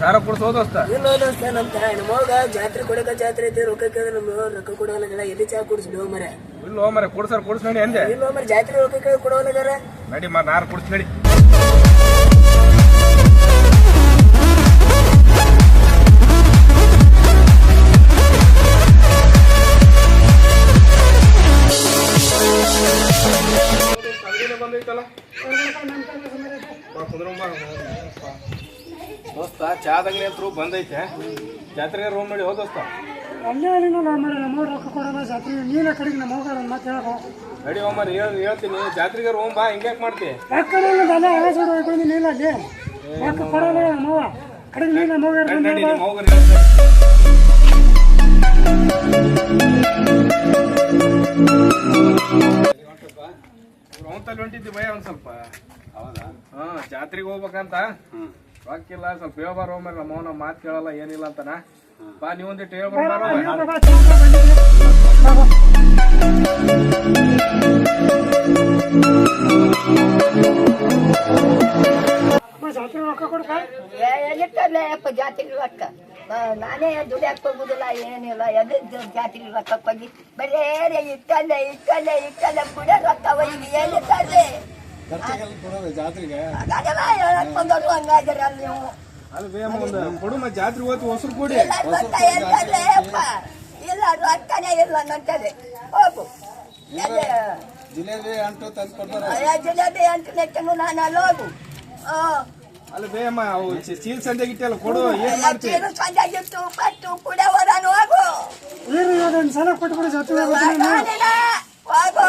ಸಾರ ಕೊಡಿಸೋದು ಅಷ್ಟ ಇಲ್ಲ ದೋಸ್ತ? ನಮ್ ತಾ ನಮ್ಮ ಜಾತ್ರೆ ಕೊಡಕ ಜಾತ್ರೆ ಐತಿ ರೊಕ್ಕ ಕೇಳಿದ್ರೆ ನಮ್ಮ ರೊಕ್ಕ ಕೊಡೋಲ್ಲ ಎಲ್ಲಿ ಚಾ ಕುಡಿಸ್ಲಿ ಮರೆ ಇಲ್ಲ ಮರೆ ಕೊಡ್ಸಾರ ಕೊಡ್ಸ್ ನೋಡಿ ಅಂದೆ. ಇಲ್ಲ ಮರೆ ಜಾತ್ರೆ ರೊಕ್ಕ ಕೇಳಿ ಕೊಡೋಲ್ಲ ನಡಿ. ಮಾ ನಾರ್ ಕೊಡ್ಸ್ ನಡಿ. ದೋಸ್ತ ಚಾದಂಗಲಿ ಅಂತೂ ಬಂದೈತೆ. ಜಾತ್ರೆಗೆ ರೂಮ್ ನೋಡಿ ಹೋದ ದೋಸ್ತ. ಅಲ್ಲೇ ನಾನು ನಮ್ಮ ನಮ್ಮ ರೊಕ್ಕ ಕೊಡೋಣ ಜಾತ್ರೆ. ನೀನ ಕಡೆಗೆ ನಮ್ಮ ಹೋಗೋಣ ಮತ್ತೆ ಹೇಳೋ ನಡಿ ಹೋಮರ್ ಹೇಳಿ ಹೇಳ್ತೀನಿ ಜಾತ್ರೆಗೆ ರೂಮ್ ಬಾ ಹಿಂಗ್ಯಾಕ್ ಮಾಡ್ತಿ? ಯಾಕಡೆ ಆಸೆ ಹೋಗ್ಕೊಂಡು ನೀಲ್ಲ ಅಲ್ಲಿ? ರೊಕ್ಕ ಕೊಡೋಲ್ಲ ನಮ್ಮವ್ವ? ಕಡೆಗೆ ನೀನು ನಮ್ಮ ಹೋಗೋಣ ನಿಮ್ಮ. ಇವ್ರು ಹೊಂಟಿದ್ದಿ ಭಯ ಒಂದ್ ಸ್ವಲ್ಪ. ಹೌದಾ? ಹ ಜಾತ್ರೆಗೆ ಹೋಗ್ಬೇಕಂತ. ರೊಕ್ಕಿಲ್ಲ ಸ್ವಲ್ಪ ಹೇಳ್ಬಾರ ಹೋಮರ್ ನಮ್ಮ ಅವನ ಮಾತು ಕೇಳಲ್ಲ ಏನಿಲ್ಲ ಅಂತನ ಬಾ ನೀವೊಂದಿಟ್ಟು ಹೇಳ್ಬಾರ ಜಾತ್ರೆ ರೊಕ್ಕ ಕೊಡ್ಕ ಎಲ್ಲಿರ್ತಲ್ಲ ಯಪ್ಪ ಜಾತ್ರೆ ರೊಕ್ಕ ಬ- ನಾನೇ ದುಡಿಯಾಕ ಹೋಗುದಿಲ್ಲ ಏನಿಲ್ಲ ಎದು ಜಾತ್ರೆ ರೊಕ್ಕ ಹೋಗಿ ಬರೇ ಇಟ್ಟಲ್ಲೇ ಇಟ್ಟಲ್ಲೇ ಇಟ್ಟಲ್ಲೇ ಕೂಡ ರೊಕ್ಕ ಒಯ್ದು ಎಲ್ಲಿರ್ತದೆ ಜಾತ್ರೆಗೆ ಹಾಗಾಗಲ್ಲ ಹೇಳಕ್ ಬಂದವರು ಹಂಗಾಗಿರಲ್ಲ ನೀವು ಅದು ಬೇಮ ನಮ್ಮ ಕೊಡು ಮತ್ತೆ ಜಾತ್ರೆ ಹೋತು ಹೊಸರು ಕೊಡಿ. ಇಲ್ಲ ರೊಕ್ಕ ಅಪ್ಪ ಇಲ್ಲ ರೊಕ್ಕನೇ ಇಲ್ಲ ನಂತದೆ ಹೋಗು. ಎಲ್ಲಿ? ಜಿಲೇಬಿ ಅಂಟು ತಂದು ಕೊಡ್ತಾರೆ. ಅಯ್ಯ, ಜಿಲೇಬಿ ಅಂಟು ನೆಕ್ಕನು ನಾನು ಅಲ್ಲಿ ಹೋಗು. ಅಲ್ಲ ಬೇಮ ಅವು ಚೀಲ್ ಚೀಲ ಸಂಜೆಗೆ ಇಟ್ಟಲ್ಲ ಕೊಡು ಏನು ಮಾಡ್ತಿ? ಚೀರು ಸಂಜಾಗಿತ್ತು ಪಟ್ಟು ಕುಡಿಯೋವರನು ಹೋಗು. ಏನು ಒಂದು ಸಲ ಕೊಟ್ಬಿಡು ಮಾತಾಡಿಲ್ಲ. ಹೋಗು.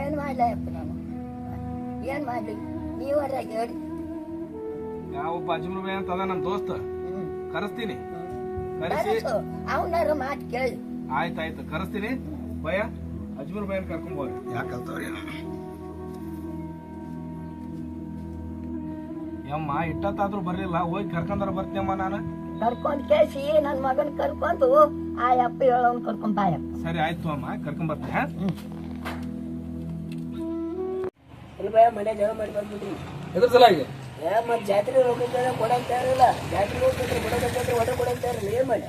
ಏನ್ ಮಾಡ್ಲ ಯಪ್ಪ ನಾನು? ಏನು ಮಾಡ್ಲಿ? ನೀವರ ಹೇಳಿ. ಯಾವ ಒಬ್ಬ ಅಜ್ಮರ್ ಬೈ ಅಂತ ಅದ ನನ್ನ ದೋಸ್ತ. ಕರೆಸ್ತೀನಿ. ಕರೆಸಿ. ಅವನಾರು ಮಾತು ಕೇಳಿ. ಆಯ್ತಾಯ್ತು. ಕರೆಸ್ತೀನಿ. ಭಯ ಅಜ್ಮರ್ ಭಯ ಕರ್ಕೊಂಡ್ ಹೋಗಿ ಯಾಕಂತವ್ರಿ? ಯಮ್ಮ ಇಟ್ಟತ್ತಾದ್ರೂ ಬರ್ಲಿಲ್ಲ. ಹೋಗಿ ಕರ್ಕೊಂಡಾರ ಬರ್ತೀಯಮ್ಮ ನಾನು. ಕರ್ಕೊಂಡ್ ಕೇಸಿ ನನ್ನ ಮಗನ್ ಕರ್ಕೊಂಡು ಆ ಅಪ್ಪ ಹೇಳೋನ್ ಕರ್ಕೊಂಡ್ ಬಾಯ ಸರಿ ಆಯ್ತು ಅಮ್ಮ. ಕರ್ಕೊಂಡ್ ಬರ್ತೀನಿ ಭಯ ಮನೆ ಜಗಳ ಮಾಡಿ ಬಂದ್ಬಿಟ್ರಿ ಎದ್ರ ಸಲಾಗಿ ಏ ಮತ್ತೆ ಜಾತ್ರೆ ಕೇಳಿ ಕೊಡಂತ ಇರಲ್ಲ ಜಾತ್ರೆ ಹೋಗ್ಬಿಟ್ರೆ ಕೊಡಕಂದ್ರೆ ಒಡ ಕೊಡಂತ ಇರಲ್ಲ ಏನ್ ಮಾಡಿ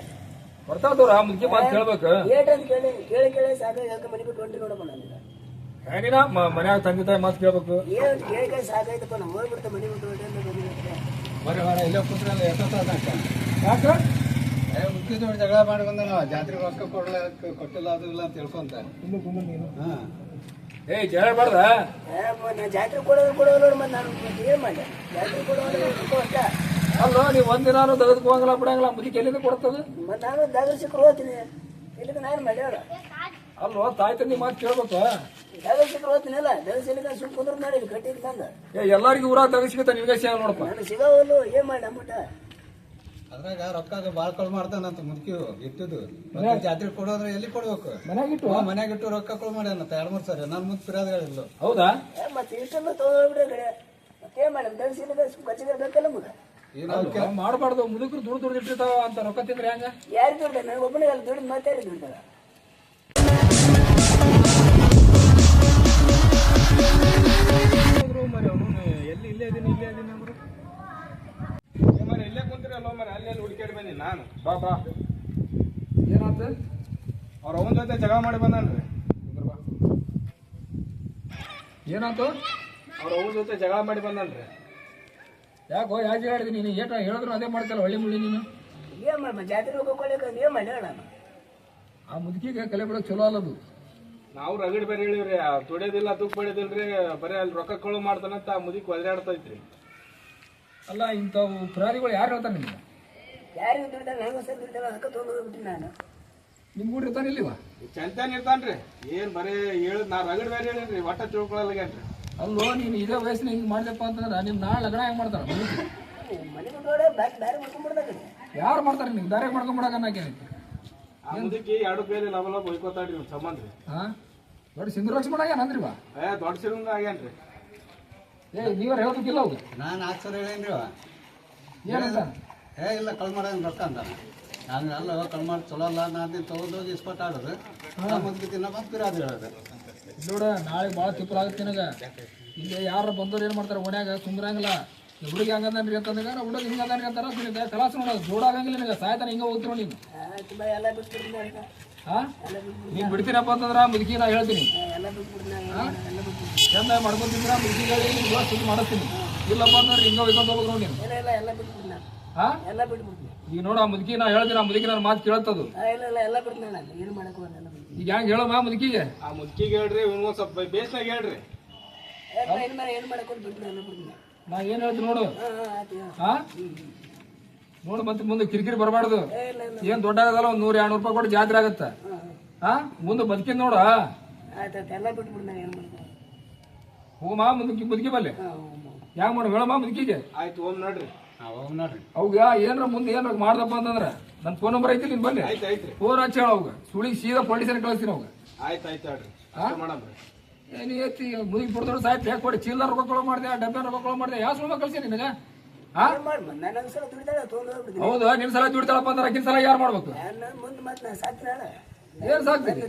ಬರ್ತಾವ್ರ ಮುಖ್ಯ ಮಾತು ಕೇಳ್ಬೇಕು. ಏಟ್ ಅಂತ ಕೇಳಿ ಕೇಳಿ ಕೇಳಿ ಸಾಕು ಯಾಕೆ ಮನೆ ಬಿಟ್ಟು ಹೊಂಟಿ ನೋಡಪ್ಪ ನಾನು ಮನ್ಯಾಗ ತಂದೆ ತಾಯಿ ಮಾತು ಕೇಳ್ಬೇಕು. ಏನ್ ಕೇಳಿ ಕೇಳಿ ಸಾಕಾಯ್ತಪ್ಪ ನಾವು ಹೋಗ್ಬಿಡ್ತಾ ಮನೆ ಬಿಟ್ಟು ಹೊಂಟಿ ಅಂತ ಬಂದಿರುತ್ತೆ ಬರೀ ವಾರ ಇಲ್ಲೇ ಕೂತ್ರಲ್ಲ ಎಷ್ಟೊತ್ತಾಕ ಯಾಕ? ಮುಖ್ಯದವ್ರು ಜಗಳ ಮಾಡ್ಕೊಂಡ ಬಂದ ನಾವು ಜಾತ್ರೆ ರೊಕ್ಕ ಕೊಡಲ ಕೊಟ್ಟಿಲ್ಲ ಅದು ಇಲ್ಲ ಅಂತ ತಿಳ್ಕೊಂತ. ಹಾ. ಏ ಜಗಳ ಜಾತ್ರೆ ಕೊಡೋದು ಕೊಡೋದು ನೋಡಿ ಮತ್ತೆ ನಾನು ಮತ್ತೆ ಏನ್ ಮಾಡಿ ಜಾತ್ರೆ ಕೊಡೋದು ಅಂತ ಅಲ್ಲ ನೀವು ಒಂದಿನಾನು ತೆಗೆದುಕೋಂಗಿಲ್ಲ ಬಿಡಂಗಿಲ್ಲ ಮುದಿ ಎಲ್ಲಿಂದ ಕೊಡ್ತದೆ? ಮತ್ತೆ ನಾನು ಹೋಗ್ತೀನಿ. ಇಲ್ಲಿಗೆ ನಾನು ಮಾಡಿ ಹೇಳ ಅಲ್ವ ತಾಯಿ ತಂದೆ ಮಾತು ಕೇಳ್ಬೇಕು? ಸುಮ್ ಕುಂದ್ರ ನೋಡಿ ಎಲ್ಲರಿಗೂ ಊರಾಗ ತೆಗಿಸ್ಕೊತ ನಿಮ್ಗೆ? ಸಿಗ ನೋಡಪ್ಪ. ನಾನು ಸಿಗೋವಲ್ಲು ಏನ್ ಮಾಡಿ ನಮ್ಮಟ ಅದ್ರಾಗ ರೊಕ್ಕ ಭಾಳ ಕೊಳ್ ಮಾಡ್ತಾನಂತ ಮುದುಕಿವು ಇಟ್ಟದು ಮತ್ತೆ ಜಾತ್ರೆ ಕೊಡೋದ್ರೆ ಎಲ್ಲಿ ಕೊಡ್ಬೇಕು? ಮನ್ಯಾಗ ಇಟ್ಟು ಮನ್ಯಾಗ ಇಟ್ಟು ರೊಕ್ಕ ಕೊಳ್ ಮಾಡ್ಯಾನಂತ ಎರಡ್ ಮೂರ್ ಸರಿ. ನನ್ ಮುಂದ್ ಹೇಳಿದ್ಲು. ಹೌದಾ? ಏ ಮತ್ತೆ ಇಷ್ಟೆಲ್ಲ ತಗೊಂಡ್ಬಿಡ್ರೆ ಏನ್ ಮಾಡಿ ಬೇಕಲ್ಲ ಮಗ. ಮಾಡಬಾರ್ದು. ಮುದುಕರು ದುಡ್ಡು ದುಡ್ಡು ಇಟ್ಟಿರ್ತಾವ ಅಂತ ರೊಕ್ಕ ತಿಂದ್ರೆ ಹೆಂಗ? ಯಾರು ದುಡ್ಡು? ನನಗೆ ಒಬ್ಬನಿಗೆ ಅಲ್ಲಿ ದುಡ್ಡು ಮತ್ತೆ ಅವನು ಎಲ್ಲಿ ಇಲ್ಲೇ ಇದೀನಿ ಇಲ್ಲೇ ಇದೀನಿ ಅಂದ್ರು ಏ ಮರಿ ಇಲ್ಲೇ ಕುಂತಿರಲ್ಲ ಮರಿ ಅಲ್ಲಿ ಅಲ್ಲಿ ಹುಡುಕಾಡಿ ಬಂದೀನಿ ನಾನು. ಬಾ ಬಾ ಏನಾತ? ಅವ್ರ ಅವನ ಜೊತೆ ಜಗಳ ಮಾಡಿ ಬಂದನ್ರಿ. ಬಾ ಏನಾಯ್ತು ಅವ್ರ ಅವನ ಜೊತೆ ಜಗಳ ಮಾಡಿ ಬಂದನ್ರಿ. ಯಾಕೋ ಯಾಕೆ ಹೇಳಿದ್ರಿ ನೀನು? ಏಟ ಹೇಳಿದ್ರು ಅದೇ ಮಾಡ್ತಲ್ಲ ಹೊಳ್ಳಿ ಮುಳ್ಳಿ ನೀನು? ಏನು ಮಾಡಿ ಜಾತ್ರೆ ಹೋಗೋಕೊಳ್ಳಿಕ್ಕೆ ಏನು ಮಾಡಿ ಆ ಮುದುಕಿಗೆ ಕಲೆ ಬಿಡೋಕೆ ಚಲೋ ಅಲ್ಲದು ನಾವು ರಗಡ್ ಬೇರೆ ಹೇಳಿವ್ರಿ ಆ ತುಳಿಯೋದಿಲ್ಲ ತುಕ್ ಬಡಿಯೋದಿಲ್ರಿ ಬರೀ ಅಲ್ಲಿ ರೊಕ್ಕ ಕಳು ಮಾಡ್ತಾನಂತ ಆ ಮುದುಕಿ ಒದರಾಡ್ತೈತ್ರಿ ಅಲ್ಲ ಇಂಥವು ಪ್ರಾಣಿಗಳು ಯಾರು ಹೇಳ್ತಾರೆ ನಿಮ್ಗೆ? ಯಾರಿಗೆ ದುಡ್ಡ ನನಗೂ ಸಹ ದುಡ್ಡ ಹಕ್ಕ ತೊಗೊಂಡ್ಬಿಟ್ಟು ನಾನು. ನಿಮ್ ಕೂಡ ಇರ್ತಾನೆ ಇಲ್ಲಿವ? ಚಂತಾನ ಇರ್ತಾನ್ರಿ. ಏನ್ ಬರೇ ಹೇಳ ನಾ ರಗಡ್ ಬೇರೆ ಹೇಳಿನ್ರಿ ಒಟ್ಟ ತಿಳ್ಕೊಳಲ್ಗೇನ್ರಿ. ಅಲ್ಲೋ ನೀನು ಇದೇ ವಯಸ್ಸಿನ ಹಿಂಗ್ ಮಾಡ್ದಪ್ಪ ಅಂತಂದ್ರೆ ನಿಮ್ಮ ನಾಳೆ ಲಗ್ನ ಹೆಂಗ್ ಮಾಡ್ತಾರ? ಮನೆ ಮುಂದೋಡ ಬ್ಯಾಕ್ ಬೇರೆ ಮಾಡ್ಕೊಂಡ್ಬಿಡ್ದಾಗ ಯಾರು ಮಾಡ್ತಾರೆ ನಿಮ್ಗೆ? ದಾರಿ ಮಾಡ್ಕೊಂಬಿಡಕ ಅನ್ನಕೇನೈತಿ ಅದಕ್ಕೆ ಎರಡು ಬೇರೆ ಲಬ ಲಬ ಹೊಯ್ಕೋತಾಡ್ರಿ ಇವ್ನ ಸಂಬಂಧ. ರೀ ದೊಡ್ಡ ಸಿಂಧು ಲಕ್ಷ್ಮಣ ಏನಂದ್ರಿ ಬಾ ಏ ದೊಡ್ಡ ಸಿಂಧು ಆಗ್ಯಾನ್ರಿ. ಏ ನೀವ್ಯಾರು ಹೇಳ್ಬೇಕಿಲ್ಲ ಅವಾಗ ನಾನು ಆಚರ ಹೇಳೇನ್ರಿ ಅವ. ಏನಂತ? ಏ, ಇಲ್ಲ ಕಳ್ ಮಾಡೋದು ರೊಕ್ಕ ಅಂತ ನಾನು ಅಲ್ಲ ಕಳ್ ಮಾಡಿ ಚಲೋ ಅಲ್ಲ ನಾನು ತಗೊಂಡೋಗಿ ಇಸ್ಪಟ್ ಆಡೋದು. ಆ ಮುದುಕಿ ತಿನ್ನ ಬಂದು ಬಿರಾದು ಹೇಳೋದು. ನೋಡ ನಾಳೆ ಭಾಳ ತಿಪ್ಪಲ ಆಗುತ್ತೆ ನಿನಗ. ಇಲ್ಲಿ ಯಾರು ಬಂದವ್ರು ಏನು ಮಾಡ್ತಾರೆ, ಓಣ್ಯಾಗ ಸುಮ್ರಂಗಿಲ್ಲ. ಹುಡುಗಿ ಹಂಗಂದ್ರಿ ಅಂತಂದಾಗ ಹುಡುಗ ಹಿಂಗ ಅದನ್ರಿ ಅಂತಾರ ನಿನಗೆ ಕಲಾಸ ನೋಡೋದು ಜೋಡಾಗಂಗಿಲ್ಲ ನಿನಗೆ, ಸಾಯ್ತಾನ, ಹಿಂಗ ಹೋಗ್ತಿರೋ ನೀನು. ಹಾಂ ಎಲ್ಲ ನೀನ್ ಬಿಡ್ತೀರಪ್ಪ ಅಂತಂದ್ರ ಮುದುಕಿ ನಾ ಹೇಳ್ತೀನಿ. ಎಲ್ಲ ಎಲ್ಲ ಚಂದ ಮಾಡ್ಕೊಂತಿದ್ರ ಮುದುಕಿ ಹೇಳಿ ಮಾಡಿಸ್ತೀನಿ. ಇಲ್ಲಪ್ಪ ಅಂದ್ರೆ ಹಿಂಗ ಹೋಗ್ಕೊಂತ ಹೋಗ್ಬೇಕು ನೋಡಿ ಎಲ್ಲ ಹಾ? ಎಲ್ಲ ಬಿಟ್ಬಿಡ್ತೀನಿ ಈಗ ನೋಡ ಆ ಮುದುಕಿ ನಾ ಹೇಳ್ತೀನಿ ಆ ಮುದುಕಿ ನನ್ನ ಮಾತು ಕೇಳ್ತದು ಆ, ಇಲ್ಲ ಇಲ್ಲ ಎಲ್ಲ ಬಿಡ್ತೀನಿ ನಾನು. ಏನು ಮಾಡಕ್ಕೆ ಹೋಗಲ್ಲ ಎಲ್ಲ ಬಿಡ್ತೀನಿ. ಈಗ ಹೆಂಗ್ ಹೇಳಮ್ಮ ಮುದುಕಿಗೆ? ಆ ಮುದುಕಿಗೆ ಹೇಳ್ರಿ ಇವ್ನಿಗೊಂದ್ ಸ್ವಲ್ಪ ಬೇಸ್ನಾಗ ಹೇಳ್ರಿ. ಏನು ಏನು ಮಾಡಿ ಏನು ಮಾಡಕ್ಕೆ ಬಿಡ್ತೀನಿ ಎಲ್ಲ ಬಿಡ್ತೀನಿ. ನಾ ಏನ್ ಹೇಳ್ತೀನಿ ನೋಡು? ಹಾಂ ಹಾಂ ಆಯ್ತು ಹೇಳು. ಹಾ? ನೋಡು ಮತ್ತೆ ಮುಂದೆ ಕಿರಿಕಿರಿ ಬರಬಾರ್ದು. ಏ, ಇಲ್ಲ ಇಲ್ಲ ಏನ್ ದೊಡ್ಡ ಆಗದಲ್ಲ ಒಂದ್ ನೂರ ಎರಡ್ ರೂಪಾಯಿ ಕೊಟ್ಟು ಜಾತ್ರೆ ಆಗತ್ತ. ಹಾಂ ಹಾ. ಮುಂದೆ ಬದುಕಿದ್ ನೋಡು. ಆಯ್ತು ಆಯ್ತು ಎಲ್ಲ ಬಿಟ್ಬಿಡ್ತೀನಿ ನಾನು ಏನು ಮಾಡ್ತೀನಿ ಹೋಗಮ್ಮ ಮುದುಕಿ ಮುದುಕಿ ಬಲ್ಲೆ. ಹಾಂ ಹ್ಞೂ ಹೆಂಗ್ ಮಾಡು ಹೇಳಮ್ಮ ಮುದುಕಿಗೆ. ಆಯ್ತು ಓಮ್ ನೋಡ್ರಿ. ಅವಾಗ ನೋಡ್ರಿ ಅವಾಗ ಏನ್ರ ಮುಂದೆ ಏನ್ರ ಮಾಡ್ದಪ್ಪ ಅಂತಂದ್ರೆ ನನ್ನ ಫೋನ್ ನಂಬರ್ ಐತಿ ನಿನ್ ಆಯ್ತ್ರಿ ಫೋನ್ ಹಚ್ಚಿ ಹೇಳ ಅವಾಗ. ಸುಳಿಗೆ ಸೀದಾ ಪೊಲೀಸರಿಗೆ ಕಳಿಸ್ತೀನಿ ಅವಾಗ. ಆಯ್ತು ಆಯ್ತು ಏನ್ ಐತಿ ಮುದುಕಿ ಬಿಡ್ದವ್ರು ಸಾಯ್ತು ಯಾಕೆ ಕೊಡಿ ಚೀಲ ರೊಕ್ಕ ಮಾಡಿದೆ ಡಬ್ಬೆ ರೊಕ್ಕ ಮಾಡಿದೆ ಯಾವ ಸುಳ್ಳು ಕಳ್ಸಿ ನಿನಗ? ಹೌದು ನಿನ್ ಸಲ ದುಡಿತಾಳಪ್ಪ ಅಂದ್ರೆ ಅಕ್ಕಿನ ಸಲ ಯಾರು ಮಾಡ್ಬೇಕು? ನಾನು ಮುಂದೆ ಮತ್ತೆ ನಾನು ಸಾಕ್ತೀನಿ ಏನ್ ಸಾಕ್ತೀನಿ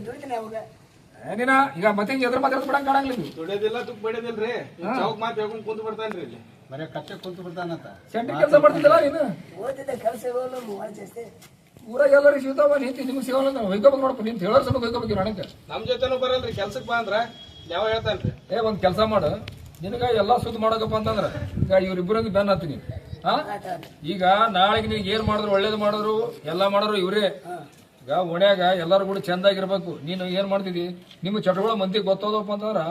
ಏನಿನ ಈಗ ಮತ್ತೆ ಹಿಂಗ್ ಎದ್ರ ಮಾತಾಡ್ಸ್ಬಿಡಂಗ್ ಕಾಣಂಗಿಲ್ಲ ದುಡಿಯೋದಿಲ್ಲ ತುಕ್ ಬಡಿಯೋದಿಲ್ರಿ ಚೌಕ್ ಮಾತು ಹೇಳ್ಕೊಂಡ್ ಕುಂತ ಬಿಡ್ತಾನ್ರಿ ಇಲ್ಲಿ. ಬರೀ ಕಟ್ಟೆ ಕುಂತು ಬಿಡ್ತಾನಂತ ಸೆಂಟ್ರಿ ಕೆಲಸ ಮಾಡ್ತಿದ್ದಲ್ಲ ನೀನು? ಓದಿದ್ದೆ ಕೆಲಸ ಭಾಳ ಜಾಸ್ತಿ ಊರಾಗ ಎಲ್ಲರೂ ಸಿಗ್ತಾವ ನಿಂತು ನಿಮ್ಗೆ ಸಿಗೋಲ್ಲ ಅಂತ ಹೊಯ್ಕೋಬೇಕು ನೋಡಪ್ಪ ನಿಂತು ಹೇಳೋರ್ ಸಮ ಹೊಯ್ಕೋಬೇಕು ನನಗೆ ನಮ್ಮ ಜೊತೆನೂ ಬರಲ್ರಿ ಕೆಲ್ಸಕ್ಕೆ ಬಾ ಅಂದ್ರೆ. ಯಾವ ಹೇಳ್ತಾನ್ರಿ? ಏ ಒಂದು ಕೆಲಸ ಮಾಡು. ನಿನಗೆ ಎಲ್ಲ ಸುದ್ದಿ ಮಾಡಕಪ್ಪ ಅಂತಂದ್ರೆ. ಈಗ ಇವ್ರಿಬ್ಬರಿಗೆ ಬೆನ್ ಹತ್ತೀನಿ. ಹಾ? ಈಗ ನಾಳೆಗೆ ನಿನಗೆ ಏನು ಮಾಡಿದ್ರು ಒಳ್ಳೇದು ಮಾಡಿದ್ರು ಎಲ್ಲ ಮಾಡಿದ್ರು ಇವರೇ. ಈಗ ಓಣ್ಯಾಗ ಎಲ್ಲಾರು ಕೂಡ ಚಂದಾಗಿರ್ಬೇಕು. ನೀನು ಏನು ಮಾಡ್ತಿದ್ದಿ? ನಿಮ್ಮ ಚಟುವಳ ಮಂದಿಗೆ ಗೊತ್ತೋದಪ್ಪ ಅಂತಂದ್ರೆ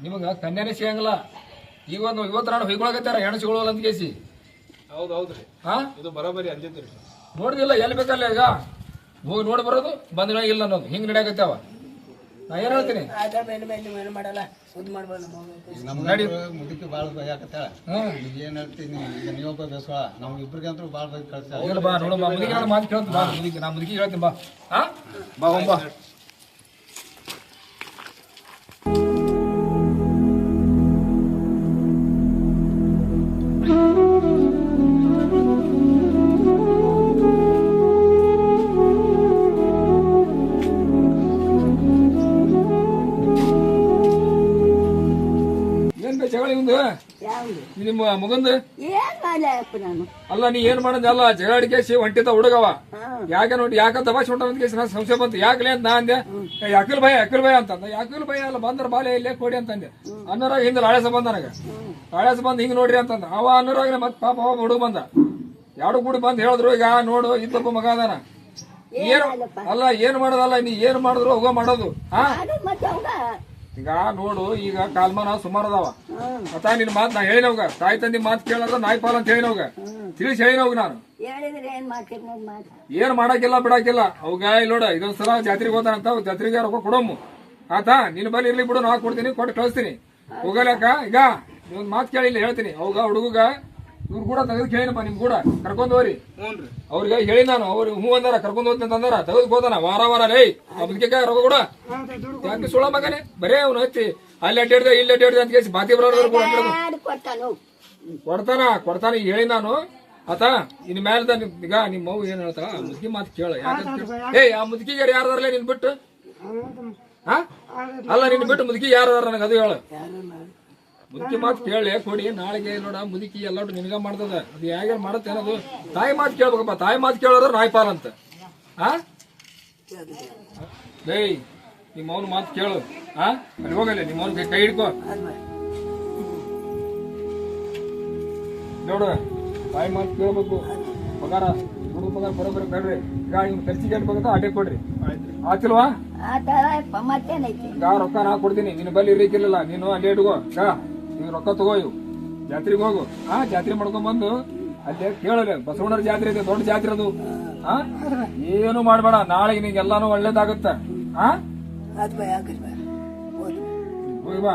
ನಿಮಗೆ ಕನ್ಯಾನೇ ಸಿಗಂಗಿಲ್ಲ. ಈಗ ಒಂದು ಇವತ್ತು ನಾನು ಹೊಯ್ಕೊಳಕತ್ತಾರ ಹೆಣಸಿಗಳು ಅಂತ ಕೇಸಿ ಹೌದು ಹೌದ್ರಿ ಹಾ? ಇದು ಬರೋಬರಿ ಅಂದಿದ್ರಿ ನೋಡಿದಿಲ್ಲ ಎಲ್ಲಿ ಬೇಕಲ್ಲ ಈಗ? ಹೋಗಿ ನೋಡಿ ಬರೋದು ಬಂದ ಇಲ್ಲ ಅನ್ನೋದು. ಹಿಂಗ್ ನಡೆಯಕತ್ತಾವ ನಾ ಏನ್ ಹೇಳ್ತೀನಿ? ಮಾಡಲ್ಲ. ನಮ್ಗೆ ಮುದುಕಿ ಭಾಳ ಹ್ಮ್ ಈಗ ಏನ್ ಹೇಳ್ತೀನಿ ಈಗ ನೀವೊಬ್ಬ ಬೇಸಳ ನಮ್ ಇಬ್ರಿಗಂತೂ ಭಾಳ ಭಯ ಕಳ್ಸ ಹೇಳು ಬಾ ನೋಡು ಬಾ. ಮುದುಕಿ ಮಾತು ಕೇಳ್ತೀನಿ ಬಾ. ಮುದುಕಿ ನಾ ಮುದುಕಿ ಹೇಳ್ತೀನಿ ಬಾ. ಹಾ? ಬಾ ಬಾ. ನಿಮ್ಮ ಮುಗಂದ? ಏನ್ ಮಾಡ್ಲಪ್ಪ ನಾನು? ಅಲ್ಲ ನೀ ಏನ್ ಮಾಡಂದ ಅಲ್ಲ ಕೇಸಿ ಹೊಂಟಿತ ಹುಡುಗವ. ಯಾಕೆ ನೋಡಿ ಯಾಕ ದಬಾಶ್ ಹೊಂಟ ಸಂಶಯ ಬಂತು. ಯಾಕಲೇ ಅಂತ ನಾ ಅಂದೆ ಯಾಕಲ್ ಭಯ ಯಾಕಲ್ ಭಯ ಅಂತ ಯಾಕಲ್ ಭಯ ಅಲ್ಲ ಬಂದ್ರ ಬಾಲೆ ಇಲ್ಲೇ ಕೊಡಿ ಅಂತಂದೆ. ಅನ್ನೋರಾಗ ಹಿಂದೆ ಹಳೆ ಸಂಬಂಧ ನನಗ. ಹಳೆ ಸಂಬಂಧ ಹಿಂಗ್ ನೋಡ್ರಿ ಅಂತಂದ. ಅವ ಅನ್ನೋರಾಗ ಮತ್ ಪಾಪ ಅವ ಹುಡುಗ ಬಂದ. ಯಾರು ಕೂಡ ಬಂದ್ ಹೇಳಿದ್ರು ಈಗ ನೋಡು ಇದ್ದಪ್ಪ ಮಗ ಅದಾನ. ಏನು ಅಲ್ಲ ಏನ್ ಮಾಡೋದಲ್ಲ ನೀ ಏನ್ ಮಾಡಿದ್ರು ಹೋಗೋ ಮಾಡೋದು. ಹಾ? ಈಗ ನೋಡು ಈಗ ಕಾಲ್ಮಾನ ಸುಮಾರು ಅದಾವ. ಮತ್ತೆ ನಿನ್ ಮಾತ್ ನಾ ಹೇಳಿನವ್ಗ ತಾಯಿ ತಂದಿ ಮಾತ್ ಕೇಳದ ನಾಯಿ ಪಾಲ್ ಅಂತ ಹೇಳಿನವ್ಗ ತಿಳಿಸಿ ಹೇಳಿನವ್ಗ ನಾನು. ಏನ್ ಮಾಡಾಕಿಲ್ಲ ಬಿಡಾಕಿಲ್ಲ ಅವಾಗ ಇಲ್ಲಿ ನೋಡ ಇದೊಂದ್ಸಲ ಜಾತ್ರೆಗೆ ಹೋತಾನಂತ ಜಾತ್ರೆಗೆ ರೊಕ್ಕ ಕೊಡೋಮು ಆತಾ ನಿನ್ ಬಲ್ಲಿ ಇರ್ಲಿ ಬಿಡು ನಾ ಕೊಡ್ತೀನಿ ಕೊಟ್ಟು ಕಳಿಸ್ತೀನಿ. ಹೋಗಲಕ್ಕ ಈಗ ಒಂದ್ ಮಾತು ಕೇಳಿ ಇಲ್ಲಿ ಹೇಳ್ತೀನಿ. ಅವಾಗ ಹುಡುಗ ಇವ್ರು ಕೂಡ ತೆಗೆದು ಕೇಳಿನಪ್ಪ ನಿಮ್ ಕೂಡ. ಕರ್ಕೊಂಡ್ ಹೋರಿ ಅವ್ರಿಗೆ ಹೇಳಿ ನಾನು ಅವ್ರು ಹೂ ಅಂದಾರ ಕರ್ಕೊಂಡ್ ಹೋಗ್ತೀನಿ ಅಂದಾರ ತೆಗೆದು ಹೋದಾನ ವಾರ ವಾರ ರೇ ಅದಕ್ಕೆ ರೊಕ್ಕ ಕೂಡ? ಯಾಕೆ ಸುಳ ಮಗನೇ? ಬರೇ ಅವ್ನು ಹಚ್ಚಿ ಅಲ್ಲಿ ಅಡ್ಡಾಡ್ದೆ ಇಲ್ಲಿ ಅಡ್ಡಾಡ್ದೆ ಅಂತ ಕೇಳಿ ಬಾತಿ ಬರೋರು. ಯಾರು ಕೊಡ್ತಾನು ಕೊಡ್ತಾನ ಈಗ ಹೇಳಿ ನಾನು. ಆತ ಇನ್ ಮೇಲೆ ನಿಮ್- ಈಗ ನಿಮ್ಮ ಮಗು ಏನ್ ಹೇಳ್ತಾಳ? ಆ ಮುದುಕಿ ಮಾತು ಕೇಳ ಯಾಕಂತ ಏ ಆ ಮುದುಕಿಗೆ ಯಾರದಾರಲ್ಲ ನಿನ್ ಬಿಟ್ಟು? ಹಾ? ಅಲ್ಲ ನಿನ್ ಬಿಟ್ಟು ಮುದುಕಿ ಯಾರದಾರ ನನಗೆ ಅದು ಹೇಳು. ಮುದುಕಿ ಮಾತು ಕೇಳಿ ಕೊಡಿ ನಾಳೆಗೆ ನೋಡ ಮುದುಕಿ ಎಲ್ಲ ನಿನಗ ಮಾಡ್ತದ. ಅದು ಹೇಗೆ ಮಾಡತ್ತೆ ಅನ್ನೋದು ತಾಯಿ ಮಾತು ಕೇಳ್ಬೇಕಪ್ಪ. ತಾಯಿ ಮಾತು ಕೇಳೋದ್ರ ನಾಯಿ ಪಾಲ್ ಅಂತ. ಹಾ ಏಯ್ ನಿಮ್ಮ ಅವನ ಮಾತು ಕೇಳು. ಹಾ ಅಲ್ಲಿ ಹೋಗಲ್ಲ ನಿಮ್ಮ ಅವನ ಕೈ ಹಿಡ್ಕೋ. ನೋಡು ತಾಯಿ ಮಾತು ಕೇಳ್ಬೇಕು. ಪಗಾರ ಹುಡುಗ ಪಗಾರ ಬರೋಬ್ಬರಿ ಬೇಡ್ರಿ. ಈಗ ನಿಮ್ಗೆ ಖರ್ಚಿಗೆ ಹೇಳ್ಬೇಕಂತ ಆಟೇ ಅಡ್ಡೆ ಕೊಡ್ರಿ ಆತಿಲ್ವಾ ಮತ್ತೇನೈತಿ ಈಗ ರೊಕ್ಕ ನಾ ಕೊಡ್ತೀನಿ. ನಿನ್ನ ಬಲ್ಲಿ ಇರ್ಲಿಕ್ಕಿಲ್ಲ ನೀನು ಅಲ್ಲೇ ಇಟ್ಕೋ. ಈಗ ರೊಕ್ಕ ತಗೋ ಇವು ಜಾತ್ರೆಗೆ ಹೋಗು. ಆ ಜಾತ್ರೆ ಮಾಡ್ಕೊಂಡ್ ಬಂದು ಅಲ್ಲೇ ಕೇಳಲೆ ಬಸವಣ್ಣರ ಜಾತ್ರೆ ಇದೆ ದೊಡ್ಡ ಜಾತ್ರೆ ಅದು. ಹಾ ಏನು ಮಾಡ್ಬೇಡ ನಾಳೆ ನಿಂಗೆ ಎಲ್ಲಾನು ಒಳ್ಳೇದಾಗತ್ತ. ಹಾ ಹೋಗಿ ಬಾ.